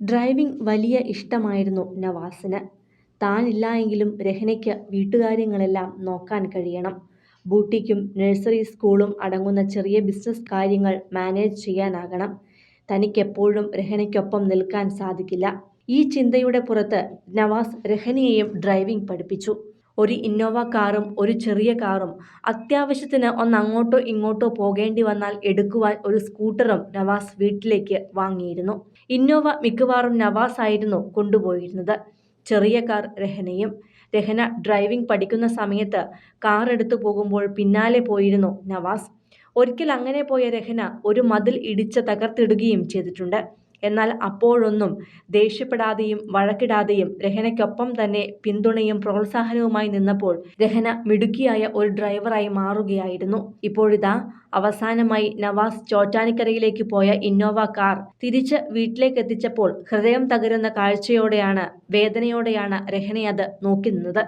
Driving വലിയ ഇഷ്ടമായിരുന്നു നവാസിന്. താനില്ല എങ്കിലും രഹ്നയ്ക്ക് വീട്ടുകാര്യങ്ങളെല്ലാം നോക്കാൻ കഴിയണം. ബൂട്ടിക്കും നഴ്സറി സ്കൂളും അടങ്ങുന്ന ചെറിയ ബിസിനസ് കാര്യങ്ങൾ മാനേജ് ചെയ്യാനാകണം. തനിക്കെപ്പോഴും രഹനയ്ക്കൊപ്പം നിൽക്കാൻ സാധിക്കില്ല. ഈ ചിന്തയുടെ പുറത്ത് നവാസ് രഹനയെയും ഡ്രൈവിംഗ് പഠിപ്പിച്ചു. ഒരു ഇന്നോവ കാറും ഒരു ചെറിയ കാറും അത്യാവശ്യത്തിന് ഒന്ന് അങ്ങോട്ടോ ഇങ്ങോട്ടോ പോകേണ്ടി വന്നാൽ എടുക്കുവാൻ ഒരു സ്കൂട്ടറും നവാസ് വീട്ടിലേക്ക് വാങ്ങിയിരുന്നു. ഇന്നോവ മിക്കവാറും നവാസ് ആയിരുന്നു കൊണ്ടുപോയിരുന്നത്. ചെറിയ കാർ രഹനയും രഹന ഡ്രൈവിംഗ് പഠിക്കുന്ന സമയത്ത് കാർ എടുത്തു പോകുമ്പോൾ പിന്നാലെ പോയിരുന്നു നവാസ്. ഒരിക്കൽ അങ്ങനെ പോയ രഹന ഒരു മതിൽ ഇടിച്ച് തകർത്തിടുകയും ചെയ്തിട്ടുണ്ട്. എന്നാൽ അപ്പോഴൊന്നും ദേഷ്യപ്പെടാതെയും വഴക്കിടാതെയും രഹനയ്ക്കൊപ്പം തന്നെ പിന്തുണയും പ്രോത്സാഹനവുമായി നിന്നപ്പോൾ രഹന മിടുക്കിയായ ഒരു ഡ്രൈവറായി മാറുകയായിരുന്നു. ഇപ്പോഴിതാ അവസാനമായി നവാസ് ചോറ്റാനിക്കരയിലേക്ക് പോയ ഇന്നോവ കാർ തിരിച്ച് വീട്ടിലേക്ക് എത്തിച്ചപ്പോൾ ഹൃദയം തകരുന്ന കാഴ്ചയോടെയാണ് വേദനയോടെയാണ് രഹനയത് നോക്കി നിന്നത്.